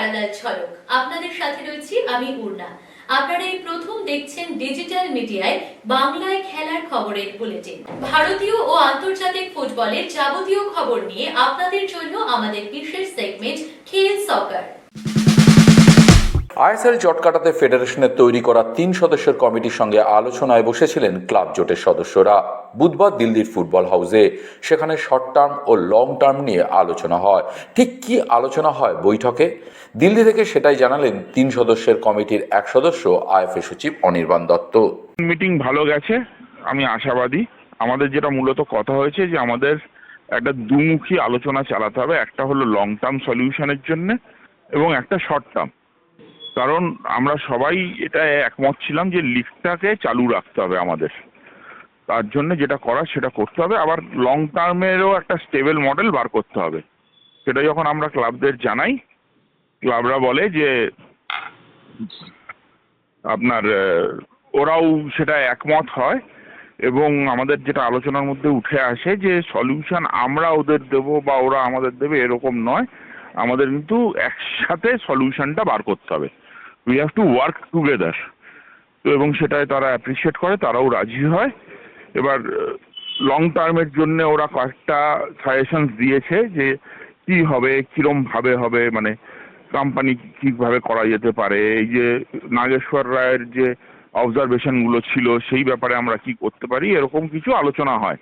Parallel ঝলক। আপনাদের সাথে রয়েছি আমি উর্না আপনারা এই প্রথম দেখছেন ডিজিটাল মিডিয়ায় বাংলায় খেলার খবরের বুলেটিন ভারতীয় ও আন্তর্জাতিক ফুটবলের যাবতীয় খবর নিয়ে আপনাদের জন্য আমাদের বিশেষ সেগমেন্ট খেল সকার আইএসএল জট কাটাতে ফেডারেশনের তৈরি করা তিন সদস্যের কমিটির সঙ্গে আলোচনায় বসেছিলেন ক্লাব জোটের সদস্যরা। বুধবার দিল্লির ফুটবল হাউসে। সেখানে শর্ট টার্ম ও লং টার্ম নিয়ে আলোচনা হয়। ঠিক কি আলোচনা হয় বৈঠকে? দিল্লি থেকে সেটাই জানালেন তিন সদস্যের কমিটির এক সদস্য, আইএফএ সচিব অনির্বাণ দত্ত। মিটিং ভালো গেছে, আমি আশাবাদী। আমাদের যেটা মূলত কথা হয়েছে যে আমাদের একটা দুমুখী আলোচনা চালাতে হবে। একটা হলো লং টার্ম সলিউশনের জন্য এবং একটা শর্ট টার্ম কারণ আমরা সবাই এটা একমত ছিলাম যে লিগটাকে চালু রাখতে হবে আমাদের। তার জন্য যেটা করার সেটা করতে হবে। আবার লং টার্মেরও একটা স্টেবল মডেল বার করতে হবে। সেটা যখন আমরা ক্লাবদের জানাই ক্লাবরা বলে যে, আপনার ওরাও সেটা একমত হয় এবং আমাদের যেটা আলোচনার মধ্যে উঠে আসে যে সলিউশন আমরা ওদের দেব বা ওরা আমাদের দেবে এরকম নয়। আমাদের কিন্তু একসাথে সলিউশনটা বার করতে হবে। We have to work together তো এবং সেটায় তারা অ্যাপ্রিসিয়েট করে, তারাও রাজি হয়। এবার লং টার্মের জন্য ওরা কয়েকটা সাজেশনস দিয়েছে যে, কি হবে, কিরম ভাবে হবে মানে কোম্পানি কীভাবে করা যেতে পারে? এই যে নাগেশ্বর রায়ের যে অবজারভেশনগুলো ছিল, সেই ব্যাপারে আমরা কি করতে পারি? এরকম কিছু আলোচনা হয়।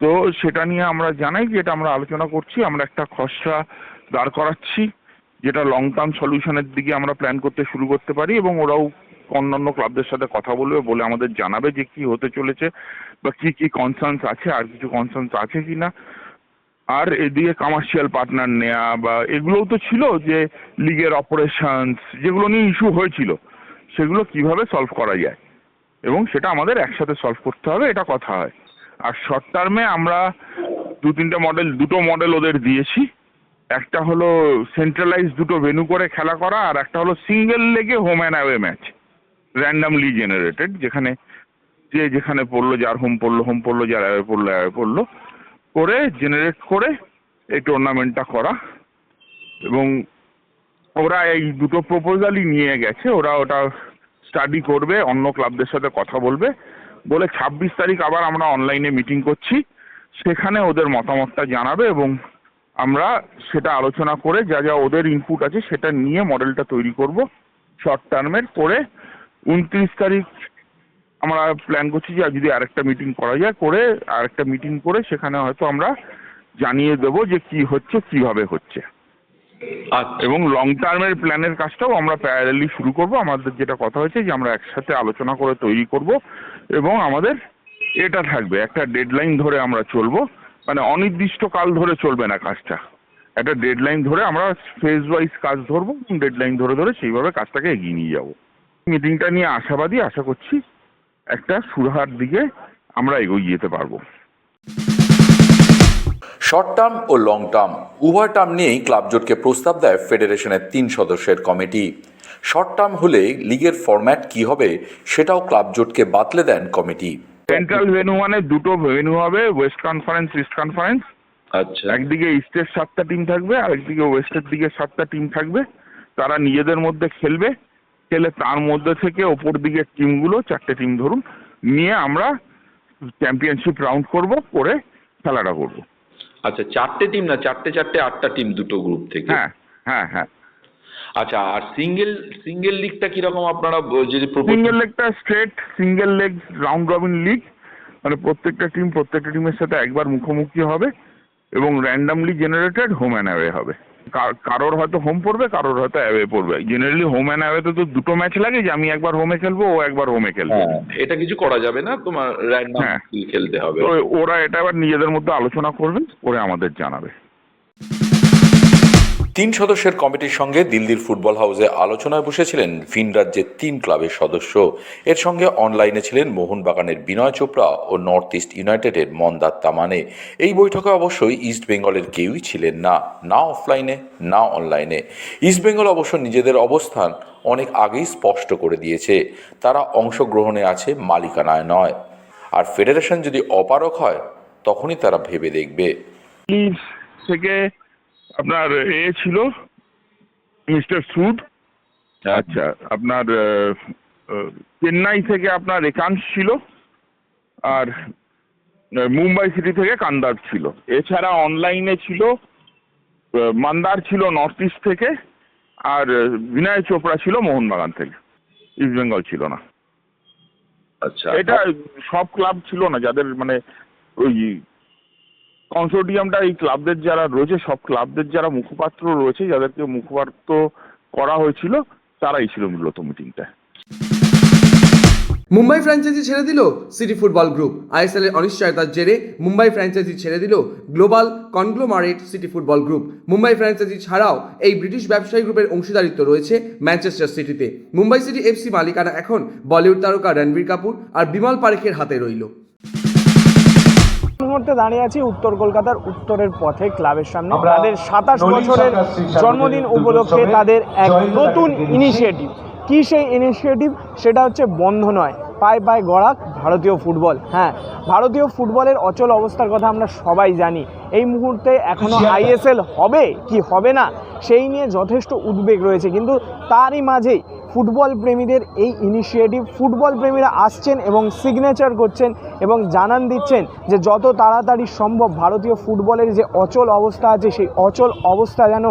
তো সেটা নিয়ে আমরা জানাই যে এটা আমরা আলোচনা করছি, আমরা একটা খসড়া দাঁড় করাচ্ছি, যেটা লং টার্ম সলিউশনের দিকে আমরা প্ল্যান করতে শুরু করতে পারি এবং ওরাও অন্যান্য ক্লাবদের সাথে কথা বলবে বলে আমাদের জানাবে যে কি হতে চলেছে বা কি কি কনসার্নস আছে, আর কিছু কনসার্নস আছে কি না আর এদিকে কমার্শিয়াল পার্টনার নেওয়া বা এগুলোও তো ছিল যে লিগের অপারেশনস যেগুলো নিয়ে ইস্যু হয়েছিল, সেগুলো কীভাবে সলভ করা যায়? এবং সেটা আমাদের একসাথে সলভ করতে হবে, এটা কথা হয়। আর শর্ট টার্মে আমরা দু তিনটে মডেল দুটো মডেল ওদের দিয়েছি। একটা হলো সেন্ট্রালাইজ দুটো ভেনু করে খেলা করা, আর একটা হলো সিঙ্গেল লেগে home and away match randomly generated যেখানে যে যেখানে পড়ল, যার হোম পড়ল হোম পড়ল, যার অ্যাওয়ে পড়ল অ্যাওয়ে পড়ল। করে জেনারেট করে এই টুর্নামেন্টটা করা। এবং ওরা এই দুটো প্রপোজালই নিয়ে গেছে। ওরা ওটা স্টাডি করবে, অন্য ক্লাবদের সাথে কথা বলবে। বলে ছাব্বিশ তারিখ আবার আমরা অনলাইনে মিটিং করছি। সেখানে ওদের মতামতটা জানাবে এবং আমরা সেটা আলোচনা করে যা যা ওদের ইনপুট আছে সেটা নিয়ে মডেলটা তৈরি করব। শর্ট টার্মের করে। উনত্রিশ তারিখ আমরা প্ল্যান করছি যে যদি আরেকটা মিটিং করা যায় করে আরেকটা মিটিং করে সেখানে হয়তো আমরা জানিয়ে দেবো যে কি হচ্ছে কীভাবে হচ্ছে। আচ্ছা। এবং লং টার্মের প্ল্যানের কাজটাও আমরা প্যারালি শুরু করব। আমাদের যেটা কথা হয়েছে যে আমরা একসাথে আলোচনা করে তৈরি করব এবং আমাদের এটা থাকবে একটা ডেডলাইন ধরে আমরা চলবো। মানে অনির্দিষ্ট কাল ধরে চলবে না কাজটা। একটা ডেডলাইন ধরে আমরা ফেজ ওয়াইজ কাজ ধরবো ডেডলাইন ধরে ধরে সেইভাবে কাজটাকে এগিয়ে নিয়ে যাব। মিটিংটা নিয়ে আশাবাদী আশা করছি একটা সুরাহার দিকে আমরা এগিয়ে যেতে পারব। শর্ট টার্ম ও লং টার্ম উভয় টার্ম নিয়েই ক্লাব জোটকে প্রস্তাব দেয় ফেডারেশনের তিন সদস্যের কমিটি শর্ট টার্ম হলে লিগের ফরম্যাট কি হবে সেটাও ক্লাব জোটকে বাতলে দেন কমিটি সেন্ট্রাল ভেনু মানে দুটো ভেনু হবে ওয়েস্ট কনফারেন্স ইস্ট কনফারেন্স আচ্ছা। একদিকে ইস্টের সাতটা টিম থাকবে আর একদিকে ওয়েস্টের দিকে সাতটা টিম থাকবে। তারা নিজেদের মধ্যে খেলবে। খেলে তার মধ্যে থেকে ওপর দিকের টিমগুলো চারটে টিম ধরুন নিয়ে আমরা চ্যাম্পিয়নশিপ রাউন্ড করব করে খেলাটা করব। আচ্ছা চারটে টিম না চারটে চারটে আটটা টিম দুটো গ্রুপ থেকে? হ্যাঁ হ্যাঁ হ্যাঁ। আচ্ছা আর সিঙ্গেল সিঙ্গেল লিগটা কীরকম আপনারা যদি single লেগটা straight single leg round robin league মানে প্রত্যেকটা টিম প্রত্যেকটা টিমের সাথে একবার মুখোমুখি হবে এবং randomly generated home and away হবে। কারোর হয়তো হোম পড়বে কারোর হয়তো অ্যাওয়ে পড়বে। জেনারেলি হোম অ্যান্ড অ্যাওয়েতে তো দুটো ম্যাচ লাগে যে আমি একবার হোমে খেলব ও একবার হোমে খেলবে। হ্যাঁ এটা কিছু করা যাবে না তোমার র্যান্ডম। খেলতে হবে? ওরা এটা আবার নিজেদের মধ্যে আলোচনা করবে করে আমাদের জানাবে। তিন সদস্যের কমিটির সঙ্গে দিল্লির ফুটবল হাউসে আলোচনায় বসেছিলেন ভিন রাজ্যের তিন ক্লাবের সদস্য। এর সঙ্গে অনলাইনে ছিলেন মোহনবাগানের বিনয় চোপড়া ও নর্থ ইস্ট ইউনাইটেডের মন্দার তামানে। এই বৈঠকে অবশ্যই ইস্ট বেঙ্গলের কেউই ছিলেন না না অফলাইনে, না অনলাইনে। ইস্ট বেঙ্গল অবশ্য নিজেদের অবস্থান অনেক আগেই স্পষ্ট করে দিয়েছে। তারা অংশগ্রহণে আছে, মালিকানায় নয়। আর ফেডারেশন যদি অপারক হয়, তখনই তারা ভেবে দেখবে। থেকে আপনার এ ছিল মিস্টার সুদ। আচ্ছা আপনার চেন্নাই থেকে আপনার একাংশ ছিল আর মুম্বাই সিটি থেকে কান্দার ছিল। এছাড়া অনলাইনে ছিল মান্দার ছিল নর্থ ইস্ট থেকে আর বিনয় চোপড়া ছিল মোহনবাগান থেকে। ইস্ট বেঙ্গল ছিল না। আচ্ছা। এটা সব ক্লাব ছিল না যাদের মানে ওই কনসোর্টিয়ামটা এই ক্লাবদের যারা রয়েছে, সব ক্লাবদের যারা মুখপাত্র রয়েছে, যাদেরকে মুখপাত্র করা হয়েছিল, তারাই ছিল মূলত মিটিংটা মুম্বাই ফ্র্যাঞ্চাইজি ছেড়ে দিল সিটি ফুটবল গ্রুপ আইএসএল এর অনিশ্চয়তার জেরে মুম্বাই ফ্র্যাঞ্চাইজি ছেড়ে দিল global conglomerate City Football Group Mumbai franchise ছাড়াও এই ব্রিটিশ ব্যবসায়ী গ্রুপের অংশীদারিত্ব রয়েছে ম্যানচেস্টার সিটিতে মুম্বাই সিটি এফসি মালিকানা এখন বলিউড তারকা রণবীর কাপুর আর বিমল পারেখের হাতে রইল। মুহূর্তে দাঁড়িয়ে আছি। উত্তর কলকাতার উত্তরের পথে ক্লাবের সামনে। তাদের সাতাশ বছরের জন্মদিন উপলক্ষে তাদের এক নতুন ইনিশিয়েটিভ কি সেই ইনিশিয়েটিভ সেটা হচ্ছে বন্ধ নয় পায়ে পায়ে গড়াক ভারতীয় ফুটবল। হ্যাঁ ভারতীয় ফুটবলের অচল অবস্থার কথা আমরা সবাই জানি। এই মুহূর্তে এখনও আইএসএল হবে কি হবে না সেই নিয়ে যথেষ্ট উদ্বেগ রয়েছে। কিন্তু তারই মাঝেই ফুটবল প্রেমীদের এই ইনিশিয়েটিভ ফুটবল প্রেমীরা আসছেন এবং সিগনেচার করছেন এবং জানান দিচ্ছেন যে যত তাড়াতাড়ি সম্ভব ভারতীয় ফুটবলের যে অচল অবস্থা আছে, সেই অচল অবস্থা যেন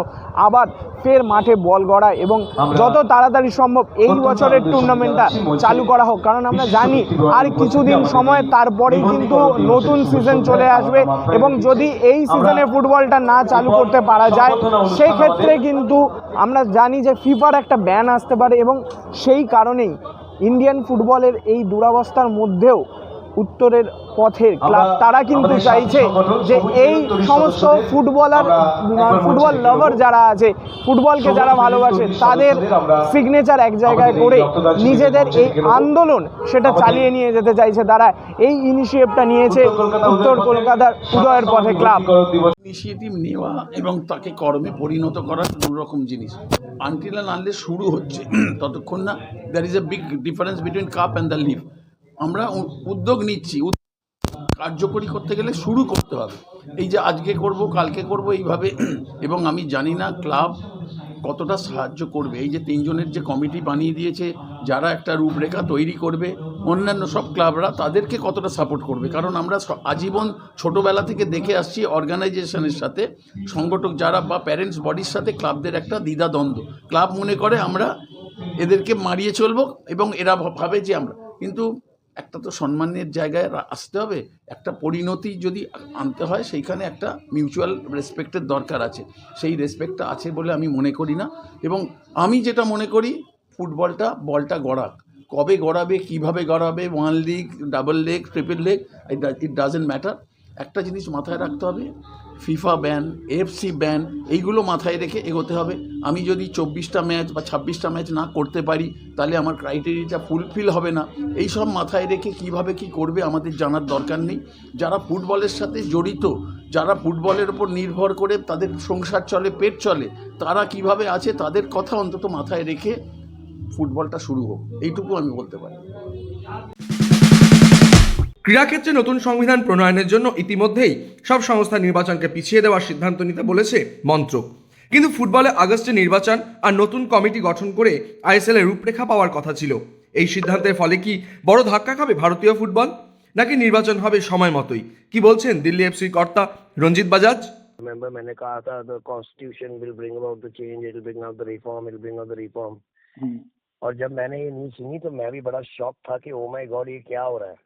আবার ফের মাঠে বল গড়ায় এবং যত তাড়াতাড়ি সম্ভব এই বছরের টুর্নামেন্টটা চালু করা হোক। কারণ আমরা জানি আর কিছুদিন সময় তারপরেই কিন্তু নতুন সিজন চলে আসবে এবং যদি এই সিজনে ফুটবলটা না চালু করতে পারা যায় সেই ক্ষেত্রে কিন্তু আমরা জানি যে ফিফার একটা ব্যান আসতে পারে এবং সেই কারণেই ইন্ডিয়ান ফুটবলের এই দুরবস্থার মধ্যেও উত্তরের পথের ক্লাব তারা কিন্তু চাইছে যে এই সমস্ত ফুটবলার ফুটবল লাভার যারা আছে ফুটবলকে যারা ভালোবাসে তাদের সিগনেচার এক জায়গায় করে নিজেদের এই আন্দোলন সেটা চালিয়ে নিয়ে যেতে চাইছে তারা। এই ইনিশিয়েটিভটা নিয়েছে উত্তর কলকাতার উদয়ের পথে ক্লাব ইনিশিয়েটিভ নেওয়া এবং তাকে কর্মে পরিণত করা রকম জিনিস। আনটিল আনলে শুরু হচ্ছে ততক্ষণ না there is a big difference between cup and the league আমরা উদ্যোগ নিচ্ছি কার্যকরী করতে গেলে শুরু করতে হবে। এই যে আজকে করব, কালকে করব, এইভাবে এবং আমি জানি না ক্লাব কতটা সাহায্য করবে। এই যে তিনজনের যে কমিটি বানিয়ে দিয়েছে, যারা একটা রূপরেখা তৈরি করবে, অন্যান্য সব ক্লাবরা তাদেরকে কতটা সাপোর্ট করবে? কারণ আমরা আজীবন ছোটোবেলা থেকে দেখে আসছি অর্গানাইজেশনের সাথে, সংগঠক যারা বা প্যারেন্টস বডির সাথে ক্লাবদের একটা দ্বিধাদ্বন্দ্ব। ক্লাব মনে করে আমরা এদেরকে মারিয়ে চলবো এবং এরা ভাব- যে আমরা। কিন্তু একটা তো সম্মানের জায়গায় আসতে হবে, একটা পরিণতি যদি আনতে হয়, সেইখানে একটা মিউচুয়াল রেসপেক্টের দরকার আছে। সেই রেসপেক্টটা আছে বলে আমি মনে করি না এবং আমি যেটা মনে করি, ফুটবলটা, বলটা গড়াক। কবে গড়াবে, কীভাবে গড়াবে one league double leg triple leg it doesn't matter একটা জিনিস মাথায় রাখতে হবে, ফিফা ব্যান এফসি ব্যান এইগুলো মাথায় রেখে এগোতে হবে। আমি যদি চব্বিশটা ম্যাচ বা ছাব্বিশটা ম্যাচ না করতে পারি, তাহলে আমার ক্রাইটেরিয়াটা ফুলফিল হবে না। এই সব মাথায় রেখে কীভাবে কি করবে আমাদের জানার দরকার নেই। যারা ফুটবলের সাথে জড়িত, যারা ফুটবলের ওপর নির্ভর করে তাদের সংসার চলে, পেট চলে, তারা কীভাবে আছে তাদের কথা অন্তত মাথায় রেখে ফুটবলটা শুরু হোক। এইটুকু আমি বলতে পারি। ক্রীড়াক্ষেত্রে নতুন সংবিধান প্রণয়নের জন্য ইতিমধ্যেই সব সংস্থা নির্বাচনকে পিছিয়ে দেওয়ার সিদ্ধান্ত নিতে বলেছে মন্ত্রক কিন্তু ফুটবলে আগস্টে নির্বাচন আর নতুন কমিটি গঠন করে আইএসএল এর রূপরেখা পাওয়ার কথা ছিল এই সিদ্ধান্তের ফলে কি বড় ধাক্কা খাবে ভারতীয় ফুটবল নাকি নির্বাচন হবে সময় মতোই কি বলছেন দিল্লি এফসির কর্তা রঞ্জিত বাজাজ remember मैंने कहा था the constitution will bring about the change it will bring out the reform it will bring out the reform और जब मैंने ये न्यूज सुनी तो मैं भी बड़ा शॉक था कि ओ माय गॉड ये क्या हो रहा है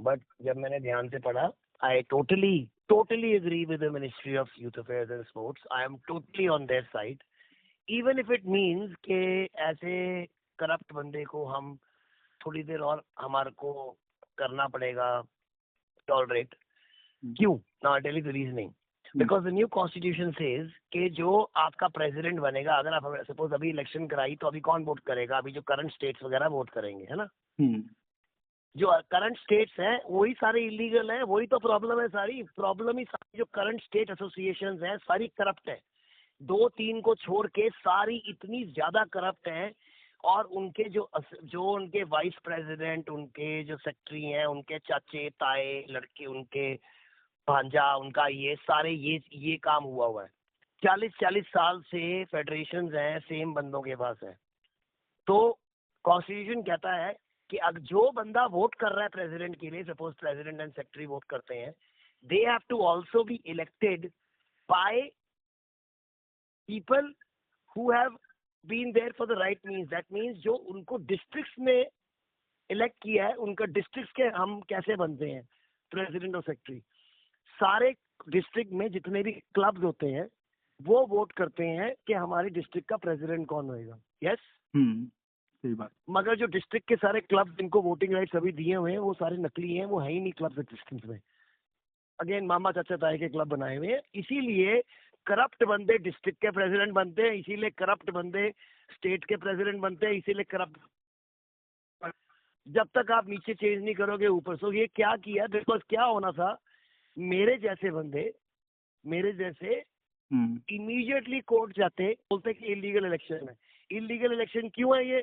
बट जब मैंने ध्यान से पढ़ा I totally totally agree with the ministry of youth affairs and sports I am totally on their side even if it means के ऐसे करप्ट बंदे को हम थोड़ी देर और हमारे को करना पड़ेगा टॉलरेट क्यों? ना tell the reasoning because the new constitution says कि जो आपका प्रेसिडेंट बनेगा अगर आप सपोज़ अभी इलेक्शन कराई तो अभी कौन वोट करेगा? अभी जो करंट स्टेट्स वगैरह वोट करेंगे है ना? जो करंट स्टेट्स हैं, वही सारे इलीगल हैं, वही तो प्रॉब्लम है सारी। प्रॉब्लम ही सारी जो करंट स्टेट एसोसिएशन हैं, सारी करप्ट है। दो तीन को छोड़ के सारी इतनी ज़्यादा करप्ट हैं और उनके जो जो उनके वाइस प्रेसिडेंट उनके जो सेक्रेटरी हैं, उनके चाचे, ताए, लड़के, उनके भांजा, उनका ये सारे, ये ये काम हुआ हुआ है। चालीस चालीस साल से फेडरेशन हैं सेम बंदों के पास है। तो कॉन्स्टिट्यूशन कहता है कि अगर जो बंदा वोट कर रहा है प्रेसिडेंट के लिए suppose president and secretary vote करते हैं they have to also be elected by people who have been there for the right means that means जो उनको डिस्ट्रिक्ट्स में इलेक्ट किया है, उनका डिस्ट्रिक्ट्स के हम कैसे बनते हैं? प्रेसिडेंट और सेक्रेटरी सारे डिस्ट्रिक्ट में जितने भी क्लब्स होते हैं, वो वोट करते हैं कि हमारे डिस्ट्रिक्ट का प्रेसिडेंट कौन होएगा. यस सही बात। मगर जो डिस्ट्रिक्ट के सारे क्लब जिनको वोटिंग राइट्स अभी दिए हुए हैं वो सारे नकली हैं वो है ही नहीं क्लब एग्जिस्टेंस में। अगेन मामा चाचा ताए के क्लब बनाए हुए हैं। इसीलिए करप्ट बंदे डिस्ट्रिक्ट के प्रेसिडेंट बनते हैं इसीलिए करप्ट बंदे स्टेट के प्रेसिडेंट बनते हैं इसीलिए करप्ट जब तक आप नीचे चेंज नहीं करोगे ऊपर सो। ये क्या किया? बिकॉज़ क्या होना था? मेरे जैसे बंदे मेरे जैसे इमीडिएटली कोर्ट जाते बोलते कि इलीगल इलेक्शन है। इलीगल इलेक्शन क्यों है ये?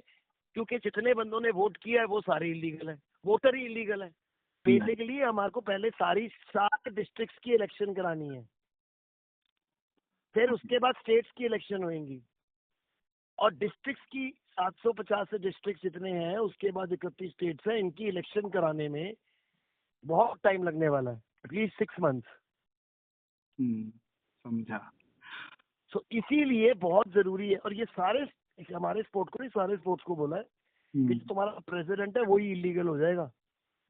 क्योंकि जितने बंदों ने वोट किया है वो सारे इलीगल है। वोटर ही इलीगल है। बेसिकली हमारे को पहले सारी सात डिस्ट्रिक्ट्स की इलेक्शन करानी है। फिर उसके बाद स्टेट्स की इलेक्शन होगी और डिस्ट्रिक्ट की 750 से डिस्ट्रिक्ट जितने हैं उसके बाद इकतीस स्टेट्स हैं इनकी इलेक्शन कराने में बहुत टाइम लगने वाला है एटलीस्ट सिक्स मंथ समझा। सो इसीलिए बहुत ज़रूरी है। और ये सारे हमारे स्पोर्ट को नहीं सारे स्पोर्ट्स को बोला है कि जो तुम्हारा प्रेसिडेंट है वही इलीगल हो जाएगा।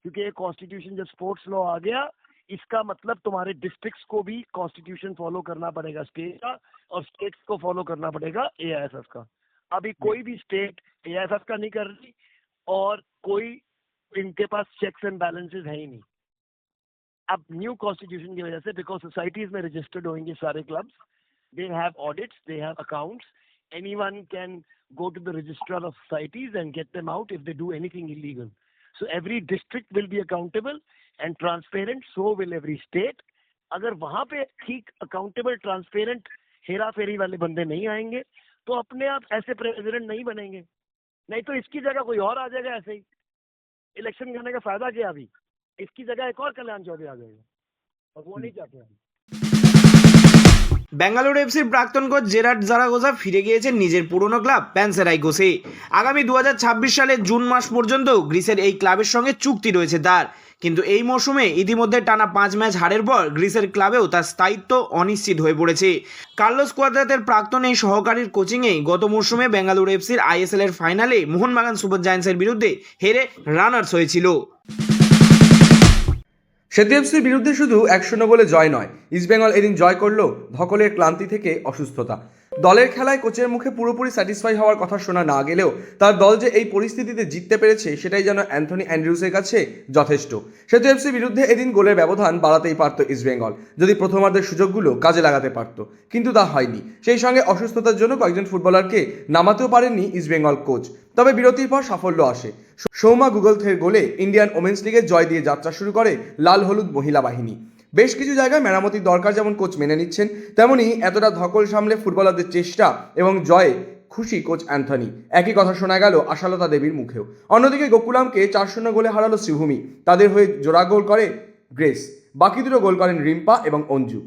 क्योंकि ये कॉन्स्टिट्यूशन जब स्पोर्ट्स लॉ आ गया इसका मतलब तुम्हारे डिस्ट्रिक्ट्स को भी कॉन्स्टिट्यूशन फॉलो करना पड़ेगा स्टेट का और स्टेट्स को फॉलो करना पड़ेगा एआईएसएफ का। अभी कोई भी स्टेट एआईएसएफ का नहीं कर रही और कोई इनके पास चेक्स एंड बैलेंसेस है ही नहीं। अब न्यू कॉन्स्टिट्यूशन की वजह से बिकॉज़ सोसाइटीज में रजिस्टर्ड होंगे सारे clubs they have audits, they have accounts. Anyone can go to the registrar of societies and get them out if they do anything illegal. So every district will be accountable and transparent. So will every state. अगर वहाँ पे ठीक accountable transparent Hera फेरी वाले बंदे नहीं आएँगे तो अपने आप ऐसे प्रेसिडेंट नहीं बनेंगे नहीं तो इसकी जगह कोई और आ जाएगा ऐसे ही इलेक्शन करने का फ़ायदा क्या अभी इसकी जगह एक और कल्याण चौधरी आ जाएगा और वो नहीं चाहते हम ব্যাঙ্গালোর এফসির প্রাক্তন কোচ জেরার্ড জারাগোজা ফিরে গিয়েছেন নিজের পুরনো ক্লাব প্যান্সেরাইকোসে আগামী দু হাজার ছাব্বিশ সালের জুন মাস পর্যন্ত গ্রিসের এই ক্লাবের সঙ্গে চুক্তি রয়েছে তার। কিন্তু এই মৌসুমে ইতিমধ্যে টানা পাঁচ ম্যাচ হারের পর গ্রিসের ক্লাবেও তার স্থায়িত্ব অনিশ্চিত হয়ে পড়েছে। কার্লোস কোয়াদ্রাতের প্রাক্তন এই সহকারীর কোচিংয়ে গত মৌসুমে বেঙ্গালুরু এফসির আইএসএল এর ফাইনালে মোহনবাগান সুপার জায়ান্টসের বিরুদ্ধে হেরে রানার্স হয়েছিল। সেতুএফসির বিরুদ্ধে শুধু এক শূন্য বলে জয় নয়, ইস্টবেঙ্গল এদিন জয় করলেও ধকলের ক্লান্তি থেকে অসুস্থতা। দলের খেলায় কোচের মুখে পুরোপুরি স্যাটিসফাই হওয়ার কথা শোনা না গেলেও তার দল যে এই পরিস্থিতিতে জিততে পেরেছে সেটাই যেন অ্যান্থনি অ্যান্ড্রিউসের কাছে যথেষ্ট। সেতু এফসির বিরুদ্ধে এদিন গোলের ব্যবধান বাড়াতেই পারত ইস্টবেঙ্গল যদি প্রথমার্ধের সুযোগগুলো কাজে লাগাতে পারত। কিন্তু তা হয়নি। সেই সঙ্গে অসুস্থতার জন্য কয়েকজন ফুটবলারকে নামাতেও পারেননি ইস্টবেঙ্গল কোচ। তবে বিরতির পর সাফল্য আসে। সৌমা গুগলথের গোলে ইন্ডিয়ান ওমেন্স লিগে জয় দিয়ে যাত্রা শুরু করে লাল হলুদ মহিলা বাহিনী। বেশ কিছু জায়গায় মেরামতির দরকার যেমন কোচ মেনে নিচ্ছেন তেমনই এতটা ধকল সামলে ফুটবলারদের চেষ্টা এবং জয়ে খুশি কোচ অ্যান্থনি। একই কথা শোনা গেল আশালতা দেবীর মুখেও। অন্যদিকে গোকুলামকে চার শূন্য গোলে হারালো শ্রীভূমি। তাদের হয়ে জোড়া গোল করে গ্রেস। বাকি দুটো গোল করেন রিম্পা এবং Anju.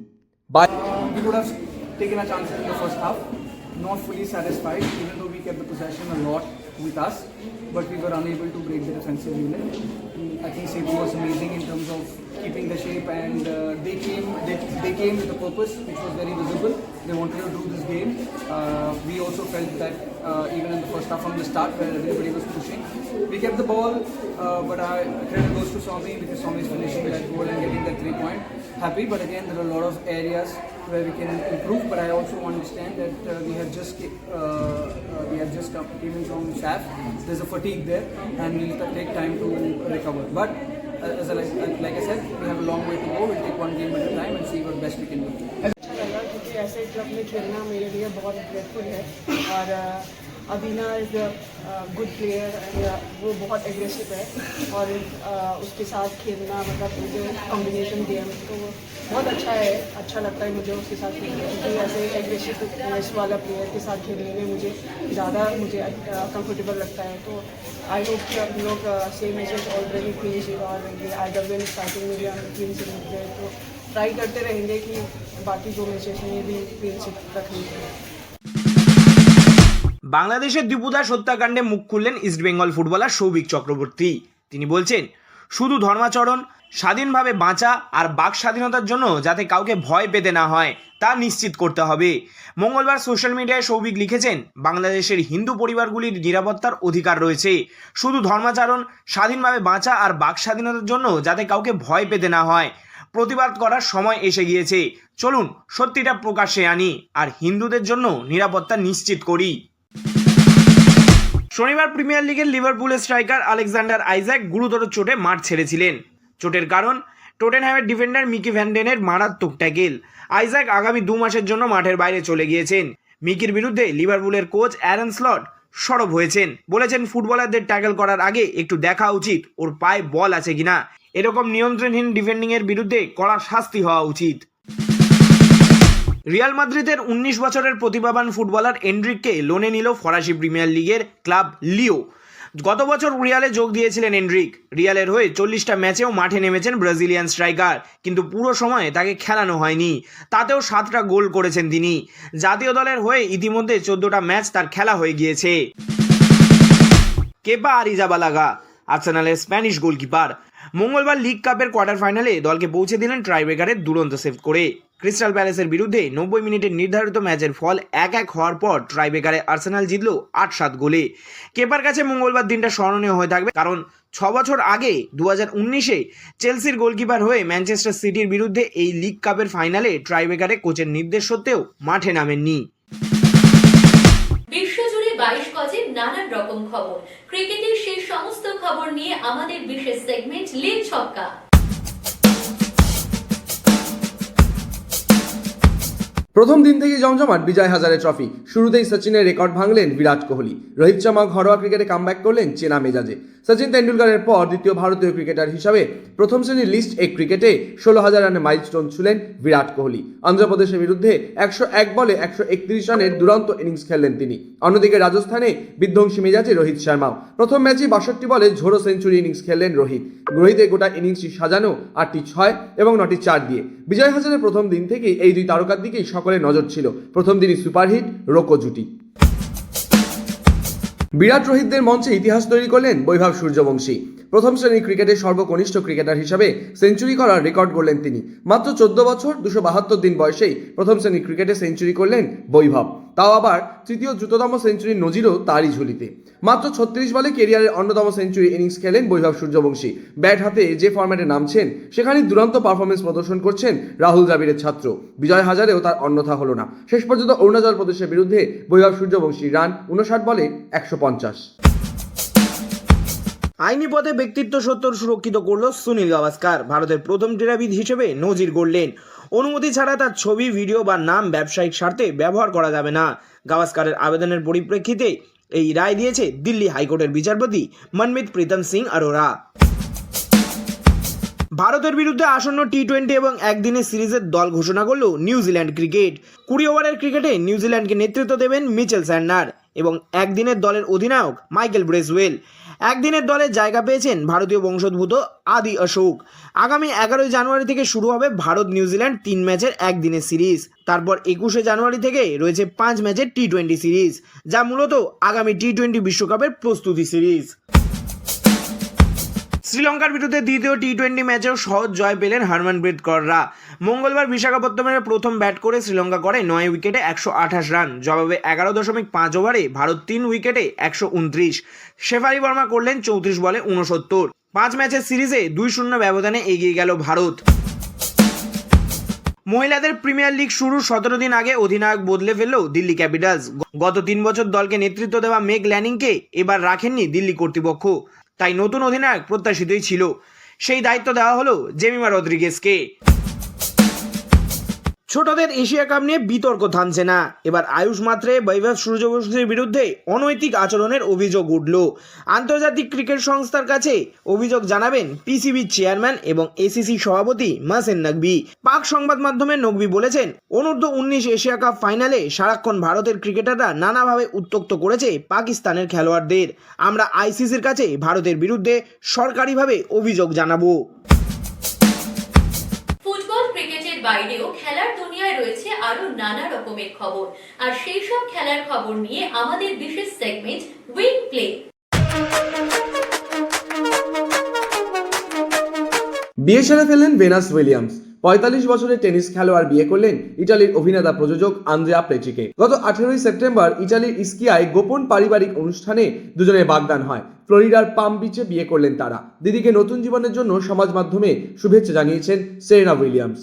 Not keeping the shape, and uh, they came they, they came with a purpose which was very visible. They wanted to do this game. Uh, we also felt that uh, even in the first half from the start, where everybody was pushing, we kept the ball, uh, but I credit goes to Swami because Swami is finishing that goal and getting that three point. Happy, but again there are a lot of areas where we can improve. But I also understand that uh, we have just uh, uh, we have just come from SAF. There's a fatigue there, and we'll take time to recover. But as I, like, like I said, we have a long way to go. We'll take one game at a time and see what best we can do. अच्छा लगा क्योंकि ऐसे club में खेलना मेरे लिए बहुत grateful है और uh, Abhina is good player वो बहुत एग्रेसिव है और uh, उसके साथ खेलना मतलब कॉम्बिनेशन गेम तो बहुत अच्छा है अच्छा लगता है मुझे उसके साथ खेलना क्योंकि ऐसे एग्रेसिव वाला प्लेयर के साथ खेलने में मुझे ज़्यादा मुझे कंफर्टेबल लगता है। तो आई होप कि हम लोग सेम मैचेस ऑलरेडी शीट और आई डब्ल्यू स्टार्टिंग में भी हम क्लीन शीट तो ट्राई करते रहेंगे कि बाकी जो मैचेस में भी क्लीन रखनी चाहिए বাংলাদেশের দ্বিপুদাস হত্যাকাণ্ডে মুখ খুললেন ইস্টবেঙ্গল ফুটবলার সৌভিক চক্রবর্তী। তিনি বলছেন, শুধু ধর্মাচরণ, স্বাধীনভাবে বাঁচা আর বাক স্বাধীনতার জন্য যাতে কাউকে ভয় পেতে না হয়, তা নিশ্চিত করতে হবে। মঙ্গলবার সোশ্যাল মিডিয়ায় সৌভিক লিখেছেন, বাংলাদেশের হিন্দু পরিবারগুলির নিরাপত্তার অধিকার রয়েছে। শুধু ধর্মাচরণ, স্বাধীনভাবে বাঁচা আর বাক স্বাধীনতার জন্য যাতে কাউকে ভয় পেতে না হয়, প্রতিবাদ করার সময় এসে গিয়েছে। চলুন সত্যিটা প্রকাশ্যে আনি, আর হিন্দুদের জন্য নিরাপত্তা নিশ্চিত করি। শনিবার প্রিমিয়ার লিগের লিভারপুলের স্ট্রাইকার আলেকজান্ডার আইজ্যাক গুরুতর চোটে মাঠ ছেড়েছিলেন। চোটের কারণ টোটেনহ্যামের ডিফেন্ডার মিকি ভ্যান্ডেনের মারাত্মক ট্যাকেল। আইজ্যাক আগামী দু মাসের জন্য মাঠের বাইরে চলে গিয়েছেন। মিকির বিরুদ্ধে লিভারপুলের কোচ অ্যারন স্লট সরব হয়েছেন। বলেছেন ফুটবলারদের ট্যাকেল করার আগে একটু দেখা উচিত, ওর পায়ে বল আছে কিনা। এরকম নিয়ন্ত্রণহীন ডিফেন্ডিংয়ের বিরুদ্ধে কড়া শাস্তি হওয়া উচিত। রিয়াল মাদ্রিদের উনিশ বছরের প্রতিভাবান ফুটবলার এন্ড্রিককে লোনে নিল ফরাসি প্রিমিয়ার লিগের ক্লাব লিও। গত বছর রিয়ালে যোগ দিয়েছিলেন এন্ড্রিক রিয়ালের হয়ে চল্লিশটা ম্যাচেও মাঠে নেমেছেন ব্রাজিলিয়ান স্ট্রাইকার, কিন্তু পুরো সময়ে তাকে খেলানো হয়নি। তাতেও সাতটা গোল করেছেন তিনি। জাতীয় দলের হয়ে ইতিমধ্যে চোদ্দটা ম্যাচ তার খেলা হয়ে গিয়েছে। কেপা আরিজাবালাগা, আর্সেনালের স্প্যানিশ গোলকিপার। মঙ্গলবার লিগ কাপের কোয়ার্টার ফাইনালে দলকে পৌঁছে দিলেন ট্রাইব্রেকারের দুরন্ত সেভ করে। ক্রিস্টাল প্যালেসের বিরুদ্ধে নব্বই মিনিটের নির্ধারিত ম্যাচের ফল এক এক হওয়ার পর ট্রাইব্রেকারে আর্সেনাল জিতল আট সাত গোলে। কেপার কাছে মঙ্গলবার দিনটা স্মরণীয় হয়ে থাকবে, কারণ ছ বছর আগে দু হাজার উনিশে চেলসির গোলকিপার হয়ে ম্যানচেস্টার সিটির বিরুদ্ধে এই লিগ কাপের ফাইনালে ট্রাইব্রেকারে কোচের নির্দেশ সত্ত্বেও মাঠে নামেননি। বিশ্বজুড়ে বাইশ গজের নানান রকম খবর। ক্রিকেটের সেই সমস্ত খবর নিয়ে আমাদের বিশেষ সেগমেন্ট লিগ ছক্কা। প্রথম দিন থেকেই জমজমাট বিজয় হাজারে ট্রফি শুরুতেই সচিনের রেকর্ড ভাঙলেন বিরাট কোহলি। রোহিত শর্মা ঘরোয়া ক্রিকেটে কামব্যাক করলেন চেনা মেজাজে। সচিন তেন্ডুলকরের পর দ্বিতীয় ভারতীয় ক্রিকেটার হিসাবে প্রথম শ্রেণির লিস্ট এ ক্রিকেটে ষোলো হাজার রানের মাইলস্টোন ছুলেন বিরাট কোহলি। অন্ধ্রপ্রদেশের বিরুদ্ধে একশো এক বলে একশো একত্রিশ রানের দুরন্ত ইনিংস খেললেন তিনি। অন্যদিকে রাজস্থানে বিধ্বংসী মেজাজে রোহিত শর্মাও। প্রথম ম্যাচে বাষট্টি বলে ঝোড়ো সেঞ্চুরি ইনিংস খেললেন রোহিত। রোহিতের গোটা ইনিংসটি সাজানো আটটি ছয় এবং নটি চার দিয়ে। বিজয় হাজারের প্রথম দিন থেকেই এই দুই তারকার দিকেই সকলের নজর ছিল। প্রথম দিনই সুপারহিট, রোকো জুটি। বিরাট রোহিতদের মঞ্চে ইতিহাস তৈরি করলেন বৈভব সূর্যবংশী। প্রথম শ্রেণির ক্রিকেটের সর্বকনিষ্ঠ ক্রিকেটার হিসাবে সেঞ্চুরি করার রেকর্ড গড়লেন তিনি। মাত্র চোদ্দ বছর, দুশো বাহাত্তর দিন বয়সেই প্রথম শ্রেণির ক্রিকেটে সেঞ্চুরি করলেন বৈভব। তাও আবার তৃতীয় দ্রুততম সেঞ্চুরির নজিরও তারই ঝুলিতে। মাত্র ছত্রিশ বলে কেরিয়ারের অন্যতম সেঞ্চুরি ইনিংস খেলেন বৈভব সূর্যবংশী। ব্যাট হাতে যে ফর্ম্যাটে নামছেন সেখানে দুরন্ত পারফরমেন্স প্রদর্শন করছেন রাহুল দ্রাবিড়ের ছাত্র। বিজয় হাজারেও তার অন্যথা হলো না। শেষ পর্যন্ত অরুণাচল প্রদেশের বিরুদ্ধে বৈভব সূর্যবংশী রান উনষাট বলে একশো পঞ্চাশ। আইনি পথে ব্যক্তিত্ব সত্তর সুরক্ষিত করল সুনীল গাভাস্কার। ভারতের প্রথম ক্রীড়াবিদ হিসেবে নজির গড়লেন। অনুমতি ছাড়া তার ছবি, ভিডিও বা নাম ব্যবসায়িক স্বার্থে ব্যবহার করা যাবে না। গাভাস্কারের আবেদনের পরিপ্রেক্ষিতে এই রায় দিয়েছে দিল্লি হাইকোর্টের বিচারপতি মনমিত প্রীতম সিং আরোরা। ভারতের বিরুদ্ধে আসন্ন টি টোয়েন্টি এবং একদিনের সিরিজের দল ঘোষণা করল নিউজিল্যান্ড ক্রিকেট। কুড়ি ওভারের ক্রিকেটে নিউজিল্যান্ডকে নেতৃত্ব দেবেন মিচেল স্যান্ডার এবং একদিনের দলের অধিনায়ক মাইকেল ব্রেসওয়েল। একদিনের দলে জায়গা পেয়েছেন ভারতীয় বংশোদ্ভূত আদি অশোক। আগামী এগারোই জানুয়ারি থেকে শুরু হবে ভারত নিউজিল্যান্ড তিন ম্যাচের একদিনের সিরিজ। তারপর একুশে জানুয়ারি থেকে রয়েছে পাঁচ ম্যাচের টি টোয়েন্টি সিরিজ, যা মূলত আগামী টি টোয়েন্টি বিশ্বকাপের প্রস্তুতি সিরিজ। শ্রীলঙ্কার বিরুদ্ধে দ্বিতীয় টি টোয়েন্টি ম্যাচেও সহজ জয় পেলেন হারমানপ্রীত কররা। মঙ্গলবার বিশাখাপত্তনমে প্রথম ব্যাট করে শ্রীলঙ্কা করে নয় উইকেটে একশো আঠাশ রান, জবাবে এগারো দশমিক পাঁচ ওভারে ভারত তিন উইকেটে একশো উনত্রিশ। শেফারি বর্মা করলেন চৌত্রিশ বলে উনসত্তর পাঁচ ম্যাচের সিরিজে দুই শূন্য ব্যবধানে এগিয়ে গেল ভারত। মহিলাদের প্রিমিয়ার লিগ শুরু সতেরো দিন আগে অধিনায়ক বদলে ফেলল দিল্লি ক্যাপিটালস। গত তিন বছর দলকে নেতৃত্ব দেওয়া মেঘ ল্যানিংকে এবার রাখেননি দিল্লি কর্তৃপক্ষ। তাই নতুন অধিনায়ক প্রত্যাশিতই ছিল। সেই দায়িত্ব দেওয়া হলো জেমিমা রদ্রিগেসকে ছোটদের এশিয়া কাপ নিয়ে বিতর্ক থামছে না। এবার আয়ুষ মাত্রে বৈভব সূর্যবংশীর বিরুদ্ধে অনৈতিক আচরণের অভিযোগ উঠল। আন্তর্জাতিক ক্রিকেট সংস্থার কাছে অভিযোগ জানাবেন পিসিবির চেয়ারম্যান এবং এসিসি সভাপতি মাসেন নকবি পাক সংবাদ মাধ্যমে নকবি বলেছেন, অনূর্ধ্ব উনিশ এশিয়া কাপ ফাইনালে সারাক্ষণ ভারতের ক্রিকেটাররা নানাভাবে উত্তক্ত করেছে পাকিস্তানের খেলোয়াড়দের। আমরা আইসিসির কাছে ভারতের বিরুদ্ধে সরকারিভাবে অভিযোগ জানাব। বাইরেও খেলার দুনিয়ায় রয়েছে আরও নানা রকমের খবর। আর সেই সব খেলার খবর নিয়ে আমাদের বিশেষ সেগমেন্ট উইং প্লে বিয়ে সেরে ফেললেন ভেনাস উইলিয়ামস। পঁয়তাল্লিশ বছরের টেনিস খেলোয়াড় বিয়ে করলেন ইটালির অভিনেতা প্রযোজক আন্দ্রেয়া প্লেচিকে। গত আঠেরোই সেপ্টেম্বর ইটালির ইস্কিয়ায় গোপন পারিবারিক অনুষ্ঠানে দুজনের বাগদান হয়। ফ্লোরিডার পাম বিচে বিয়ে করলেন তারা। দিদিকে নতুন জীবনের জন্য সমাজ মাধ্যমে শুভেচ্ছা জানিয়েছেন সেরেনা উইলিয়ামস।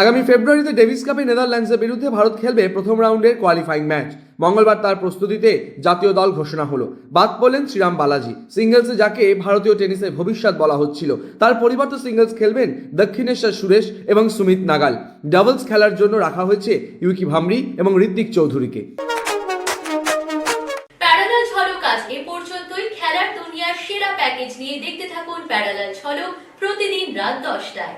আগামী ফেব্রুয়ারিতে ডেভিস কাপে নেদারল্যান্ডসের বিরুদ্ধে ভারত খেলবে প্রথম রাউন্ডের কোয়ালিফাইং ম্যাচ মঙ্গলবার তার প্রস্তুতিতে জাতীয় দল ঘোষণা হলো। বাদ পড়লেন শ্রীরাম বালাজি। সিঙ্গেলসে যাকে ভারতীয় টেনিসের ভবিষ্যৎ বলা হচ্ছিল, তার পরিবর্তে সিঙ্গেলস খেলবেন দক্ষিণেশ্বর সুরেশ এবং সুমিত নাগাল। ডাবলস খেলার জন্য রাখা হয়েছে ইউকি ভামরি এবং ঋত্বিক চৌধুরীকে। খেলার দুনিয়ার সেরা প্যাকেজ নিয়ে দেখতে থাকুন প্যারালাল প্রতিদিন রাত দশটায়।